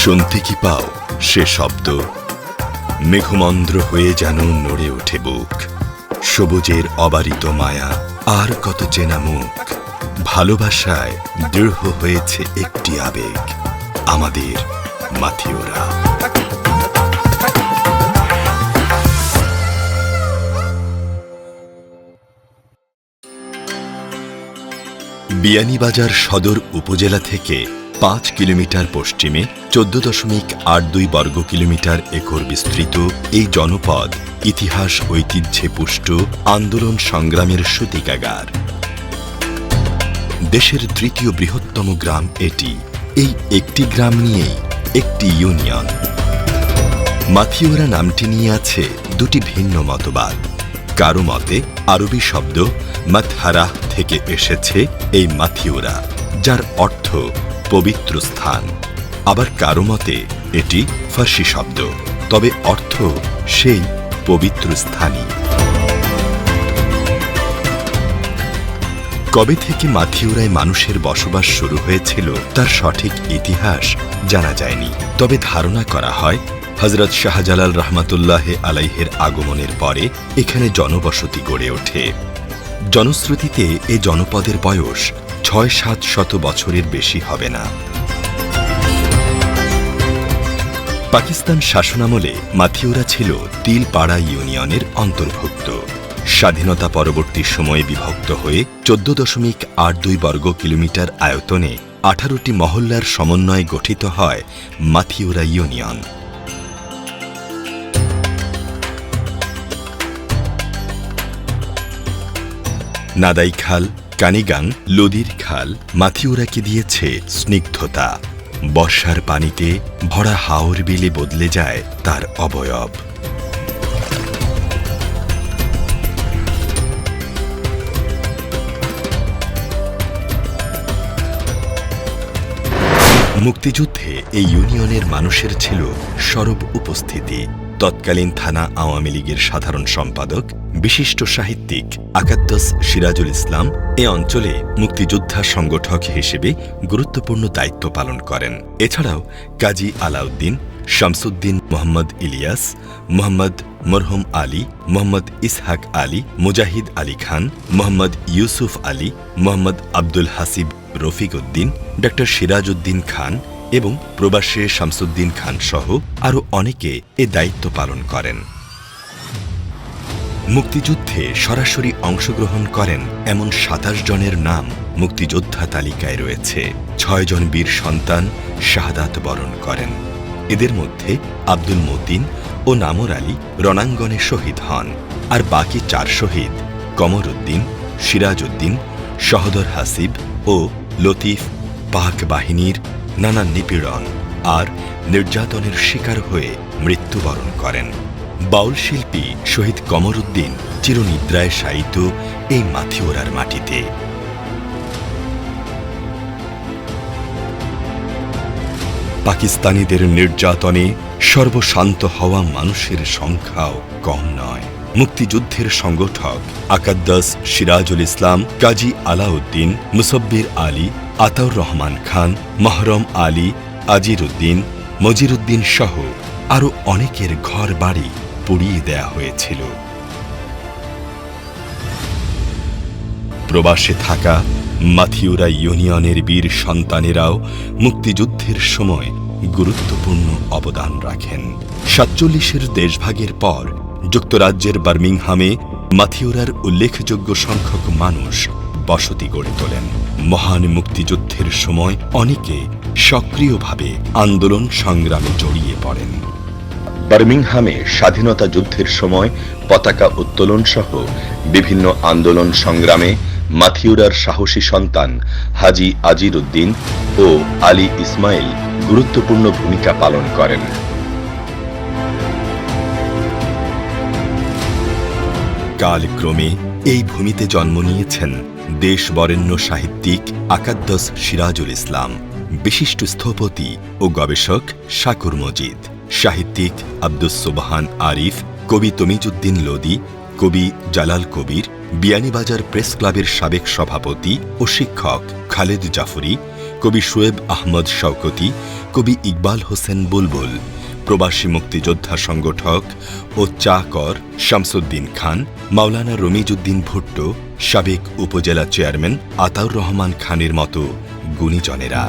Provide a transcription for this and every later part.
শুনতে কি পাও সে শব্দ? মেঘমন্দ্র হয়ে যেন নড়ে ওঠে বুক। সবুজের অবারিত মায়া আর কত চেনা মুখ। ভালোবাসায় দৃঢ় হয়েছে একটি আবেগ, আমাদের মাথিওরা। বিয়ানীবাজার সদর উপজেলা থেকে পাঁচ কিলোমিটার পশ্চিমে চোদ্দ দশমিক আট দুই বর্গ কিলোমিটার একর বিস্তৃত এই জনপদ ইতিহাস ঐতিহ্যে পুষ্ট আন্দোলন সংগ্রামের সূতিকাগার। দেশের তৃতীয় বৃহত্তম গ্রাম এটি। এই একটি গ্রাম নিয়েই একটি ইউনিয়ন। মাথিওরা নামটি নিয়ে আছে দুটি ভিন্ন মতবাদ। কারও মতে আরবি শব্দ মাতহারা থেকে এসেছে এই মাথিওরা যার অর্থ পবিত্র স্থান। আবার কারও মতে, এটি ফার্সি শব্দ। তবে অর্থ সেই পবিত্র স্থানই। কবে থেকে মাথিউরায় মানুষের বসবাস শুরু হয়েছিল, তার সঠিক ইতিহাস জানা যায়নি। তবে ধারণা করা হয় হজরত শাহজালাল রহমাতুল্লাহ আলাইহের আগমনের পরে এখানে জনবসতি গড়ে ওঠে। জনশ্রুতিতে এ জনপদের বয়স ছয় সাত শত বছরের বেশি হবে না। পাকিস্তান শাসনামলে মাথিউরা ছিল তিলপাড়া ইউনিয়নের অন্তর্ভুক্ত। স্বাধীনতা পরবর্তী সময়ে বিভক্ত হয়ে চোদ্দ দশমিক আট দুই বর্গ কিলোমিটার আয়তনে আঠারোটি মহল্লার সমন্বয়ে গঠিত হয় মাথিউরা ইউনিয়ন। নাদাই খাল কানিগাং, লদির খাল, মাথিউরাকে দিয়েছে স্নিগ্ধতা। বর্ষার পানিতে ভরা হাওর বিলে বদলে যায় তার অবয়ব। মুক্তিযুদ্ধে এই ইউনিয়নের মানুষের ছিল সরব উপস্থিতি। তৎকালীন থানা আওয়ামী লীগের সাধারণ সম্পাদক, বিশিষ্ট সাহিত্যিক আকাদ্দস সিরাজুল ইসলাম এ অঞ্চলে মুক্তিযোদ্ধা সংগঠক হিসেবে গুরুত্বপূর্ণ দায়িত্ব পালন করেন। এছাড়াও কাজী আলাউদ্দিন, শামসুদ্দিন মোহাম্মদ ইলিয়াস, মোহাম্মদ মরহুম আলী, মোহাম্মদ ইসহাক আলী, মুজাহিদ আলী খান, মোহাম্মদ ইউসুফ আলী, মোহাম্মদ আব্দুল হাসিব রফিক উদ্দিন ড সিরাজ উদ্দিন খান এবং প্রবাসে শামসুদ্দিন খান সহ আরও অনেকে এ দায়িত্ব পালন করেন। মুক্তিযুদ্ধে সরাসরি অংশগ্রহণ করেন এমন সাতাশ জনের নাম মুক্তিযোদ্ধা তালিকায় রয়েছে। ছয় জন বীর সন্তান শাহাদাত বরণ করেন। এদের মধ্যে আব্দুল মতিন ও নামর আলী রণাঙ্গনে শহীদ হন। আর বাকি চার শহীদ কমর উদ্দিন সিরাজ উদ্দিন সহদর হাসিব ও লতিফ পাক বাহিনীর নানা নিপীড়ন আর নির্যাতনের শিকার হয়ে মৃত্যুবরণ করেন। বাউল শিল্পী শহীদ কমর উদ্দিন চিরনিদ্রায় শায়িত এই মাথিওরার মাটিতে। পাকিস্তানিদের নির্যাতনে সর্বশান্ত হওয়া মানুষের সংখ্যাও কম নয়। মুক্তিযুদ্ধের সংগঠক আকাদ্দাস সিরাজুল ইসলাম, কাজী আলাউদ্দিন, মুসব্বির আলী, আতাউর রহমান খান, মহরম আলী আজির উদ্দিন মজিরুদ্দিন সহ আরও অনেকের ঘর বাড়ি পুড়িয়ে দেয়া হয়েছিল। প্রবাসে থাকা মাথিউরা ইউনিয়নের বীর সন্তানেরাও মুক্তিযুদ্ধের সময় গুরুত্বপূর্ণ অবদান রাখেন। সাতচল্লিশের দেশভাগের পর যুক্তরাজ্যের বার্মিংহামে মাথিউরার উল্লেখযোগ্য সংখ্যক মানুষ বসতি গড়ে তোলেন। মহান মুক্তিযুদ্ধের সময় অনেকে সক্রিয়ভাবে আন্দোলন সংগ্রামে জড়িয়ে পড়েন। বার্মিংহামে স্বাধীনতা যুদ্ধের সময় পতাকা উত্তোলন সহ বিভিন্ন আন্দোলন সংগ্রামে মাথিউরার সাহসী সন্তান হাজি আজির উদ্দিন ও আলী ইসমাইল গুরুত্বপূর্ণ ভূমিকা পালন করেন। কালক্রমে এই ভূমিতে জন্ম নিয়েছেন দেশ বরেণ্য সাহিত্যিক আকাদ্দস সিরাজুল ইসলাম, বিশিষ্ট স্থপতি ও গবেষক শাকুর মজিদ, সাহিত্যিক আব্দুস সুবহান আরিফ, কবি তমিজুদ্দিন লোদি, কবি জালাল কবির, বিয়ানীবাজার প্রেস ক্লাবের সাবেক সভাপতি ও শিক্ষক খালেদ জাফরি, কবি শোয়েব আহমদ শওকতি, কবি ইকবাল হোসেন বুলবুল প্রবাসী মুক্তিযোদ্ধা সংগঠক ও চাকর শামসুদ্দিন খান মাওলানা রমিজুদ্দিন ভুট্টো সাবেক উপজেলা চেয়ারম্যান আতাউর রহমান খানের মতো গুণীজনেরা।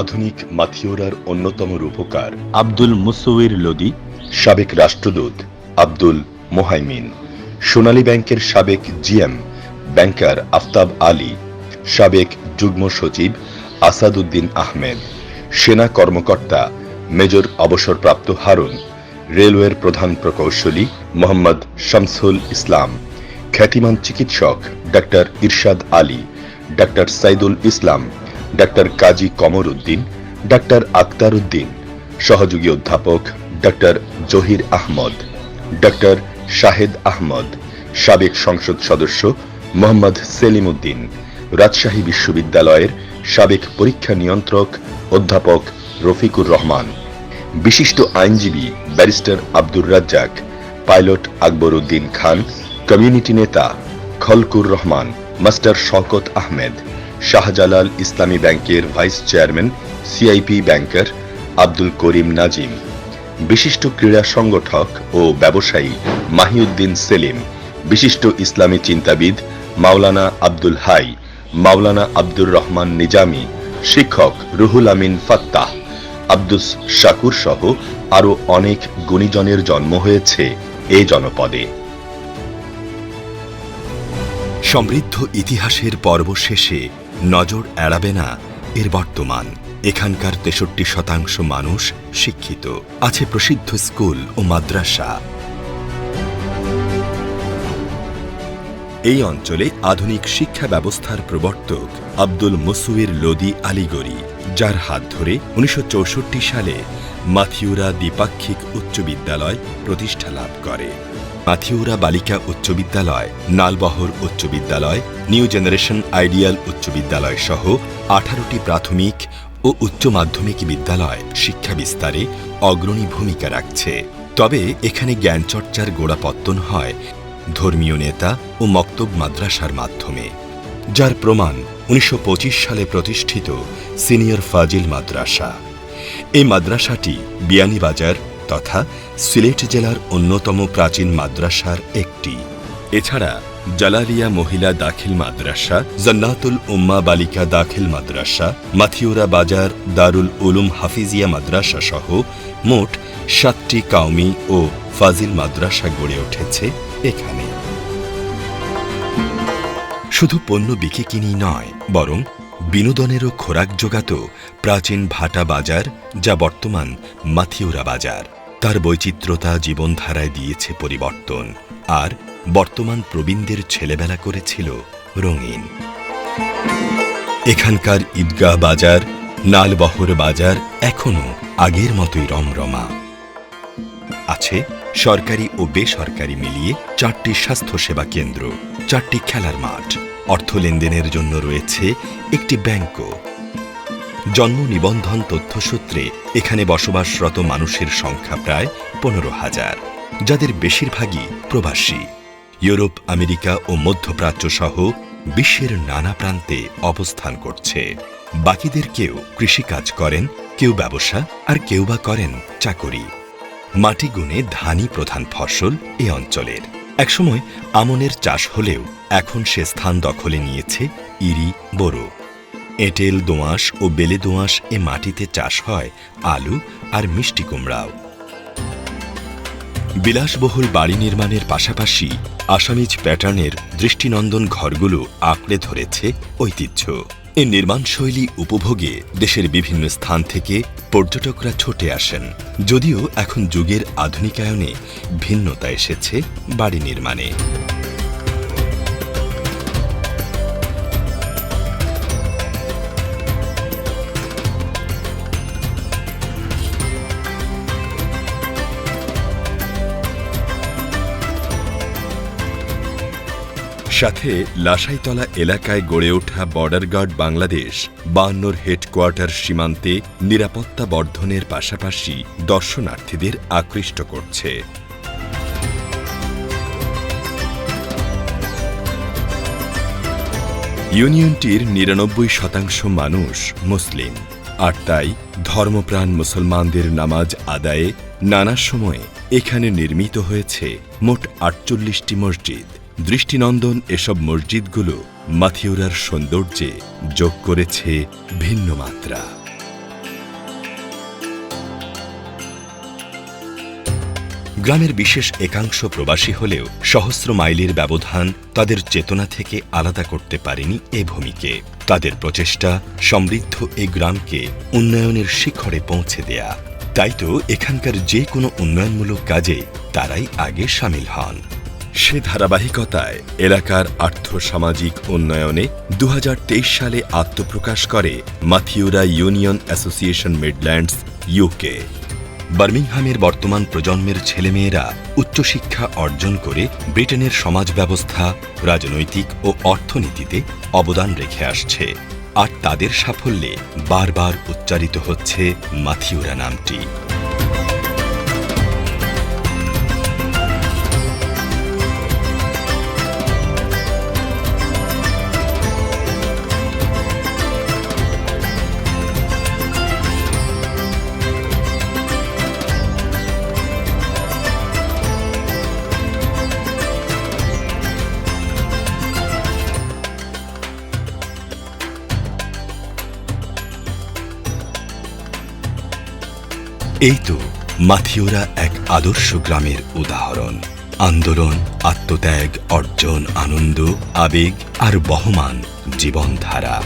আধুনিক মাথিওরার অন্যতম রূপকার আব্দুল মুসউইর লোদি। সাবেক রাষ্ট্রদূত আব্দুল মোহাইমিন সোনালী ব্যাংকের সাবেক জিএম ব্যাংকার আফতাব আলী সাবেক যুগ্ম সচিব আসাদুদ্দিন আহমেদ সেনা কর্মকর্তা মেজর অবসরপ্রাপ্ত হারুন, রেলওয়ের প্রধান প্রকৌশলী মোহাম্মদ শামসুল ইসলাম, খ্যাতিমান চিকিৎসক doctor Irshad Ali, doctor Saidul Islam, doctor Kazi Kamar Uddin doctor Akhtar Uddin সহযোগী অধ্যাপক ডাক্তার জহির আহমদ, ডাক্তার শাহেদ আহমদ, সাবেক সংসদ সদস্য মোহাম্মদ সেলিম উদ্দিন রাজশাহী বিশ্ববিদ্যালয়ের সাবেক পরীক্ষা নিয়ন্ত্রক অধ্যাপক রফিকুর রহমান। বিশিষ্ট আইনজীবী barrister Abdur Razzak, pilot Akbar Uddin Khan, community নেতা খলকুর রহমান, মাস্টার শওকত আহমেদ, শাহজালাল ইসলামী ব্যাংকের vice chairman, CIP banker Abdul Karim Nazim, বিশিষ্ট ক্রীড়া সংগঠক ও ব্যবসায়ী মাহিউদ্দিন সেলিম, বিশিষ্ট ইসলামী চিন্তাবিদ মাওলানা আব্দুল হাই, মাওলানা আব্দুর রহমান নিজামি, শিক্ষক রুহুল আমিন ফাত্তাহ। আব্দুস শাকুর সহ আরও অনেক গুণীজনের জন্ম হয়েছে এ জনপদে। সমৃদ্ধ ইতিহাসের পর্ব শেষে নজর এড়াবে না এর বর্তমান। এখানকার তেষট্টি শতাংশ মানুষ শিক্ষিত। আছে প্রসিদ্ধ স্কুল ও মাদ্রাসা। এই অঞ্চলে আধুনিক শিক্ষা ব্যবস্থার প্রবর্তক আব্দুল মুসুয়ের লোদি আলিগড়ি। যার হাত ধরে উনিশশো চৌষট্টি সালে মাথিউরা দ্বিপাক্ষিক উচ্চ বিদ্যালয় প্রতিষ্ঠা লাভ করে। মাথিউরা বালিকা উচ্চ বিদ্যালয়, নালবহর উচ্চ বিদ্যালয়, নিউ জেনারেশন আইডিয়াল উচ্চ বিদ্যালয় সহ আঠারোটি প্রাথমিক ও উচ্চ মাধ্যমিক বিদ্যালয় শিক্ষা বিস্তারে অগ্রণী ভূমিকা রাখছে। তবে এখানে জ্ঞানচর্চার গোড়াপত্তন হয় ধর্মীয় নেতা ও মক্তব মাদ্রাসার মাধ্যমে, যার প্রমাণ উনিশশো পঁচিশ সালে প্রতিষ্ঠিত সিনিয়র ফাজিল মাদ্রাসা। এই মাদ্রাসাটি বিয়ানীবাজার তথা সিলেট জেলার অন্যতম প্রাচীন মাদ্রাসার একটি। এছাড়া জালালিয়া মহিলা দাখিল মাদ্রাসা, জান্নাতুল উম্মা বালিকা দাখিল মাদ্রাসা, মাথিউরা বাজার, দারুল উলুম হাফিজিয়া মাদ্রাসা সহ মোট সাতটি কাউমি ও ফাজিল মাদ্রাসা গড়ে উঠেছে এখানে। শুধু পণ্য বিকে কিনি নয়, বরং বিনোদনেরও খোরাক জোগাত প্রাচীন ভাটা বাজার, যা বর্তমান মাথিউরা বাজার। তার বৈচিত্র্যতা জীবনধারায় দিয়েছে পরিবর্তন, আর বর্তমান প্রবীণদের ছেলেবেলা করেছিল রঙিন। এখানকার ঈদগাহ বাজার, নালবহর বাজার এখনও আগের মতোই রমরমা। আছে সরকারি ও বেসরকারি মিলিয়ে চারটি স্বাস্থ্যসেবা কেন্দ্র, চারটি খেলার মাঠ। অর্থ লেনদেনের জন্য রয়েছে একটি ব্যাংকও। জন্ম নিবন্ধন তথ্যসূত্রে এখানে বসবাসরত মানুষের সংখ্যা প্রায় পনেরো হাজার, যাদের বেশিরভাগই প্রবাসী। ইউরোপ, আমেরিকা ও মধ্যপ্রাচ্য সহ বিশ্বের নানা প্রান্তে অবস্থান করছে। বাকিদের কেউ কৃষিকাজ করেন, কেউ ব্যবসা, আর কেউ বা করেন চাকরি। মাটি গুণে ধানই প্রধান ফসল এ অঞ্চলের। একসময় আমনের চাষ হলেও এখন সে স্থান দখলে নিয়েছে ইরি, বোরো। এঁটেল দোঁয়াশ ও বেলে দোঁয়াশ এ মাটিতে চাষ হয় আলু আর মিষ্টি কুমড়াও। বিলাসবহুল বাড়ি নির্মাণের পাশাপাশি আসামিজ প্যাটার্নের দৃষ্টিনন্দন ঘরগুলো আঁকড়ে ধরেছে ঐতিহ্য। এই নির্মাণশৈলী উপভোগে দেশের বিভিন্ন স্থান থেকে পর্যটকরা ছুটে আসেন। যদিও এখন যুগের আধুনিকায়নে ভিন্নতা এসেছে বাড়ি নির্মাণে। সাথে লাসাইতলা এলাকায় গড়ে ওঠা বর্ডার গার্ড বাংলাদেশ বায়ান্নর হেডকোয়ার্টার সীমান্তে নিরাপত্তা বর্ধনের পাশাপাশি দর্শনার্থীদের আকৃষ্ট করছে। ইউনিয়নটির নিরানব্বই শতাংশ মানুষ মুসলিম। আর তাই ধর্মপ্রাণ মুসলমানদের নামাজ আদায়ে নানা সময়ে এখানে নির্মিত হয়েছে মোট আটচল্লিশটি মসজিদ। দৃষ্টিনন্দন এসব মসজিদগুলো মাথিউরার সৌন্দর্যে যোগ করেছে ভিন্ন মাত্রা। গ্রামের বিশেষ একাংশ প্রবাসী হলেও সহস্র মাইলের ব্যবধান তাদের চেতনা থেকে আলাদা করতে পারেনি এ ভূমিকে। তাদের প্রচেষ্টা সমৃদ্ধ এই গ্রামকে উন্নয়নের শিখরে পৌঁছে দেয়া। তাই তো এখানকার যে কোনো উন্নয়নমূলক কাজে তারাই আগে সামিল হন। সে ধারাবাহিকতায় এলাকার আর্থসামাজিক উন্নয়নে দু হাজার তেইশ সালে আত্মপ্রকাশ করে Mathiura union association Midlands UK বার্মিংহামের বর্তমান প্রজন্মের ছেলেমেয়েরা উচ্চশিক্ষা অর্জন করে ব্রিটেনের সমাজ ব্যবস্থা রাজনৈতিক ও অর্থনীতিতে অবদান রেখে আসছে। আর তাদের সাফল্যে বারবার উচ্চারিত হচ্ছে মাথিউরা নামটি। এই তো মাথিওরা এক আদর্শ গ্রামের উদাহরণ। আন্দোলন, আত্মত্যাগ, অর্জন, আনন্দ, আবেগ আর বহমান জীবনধারা।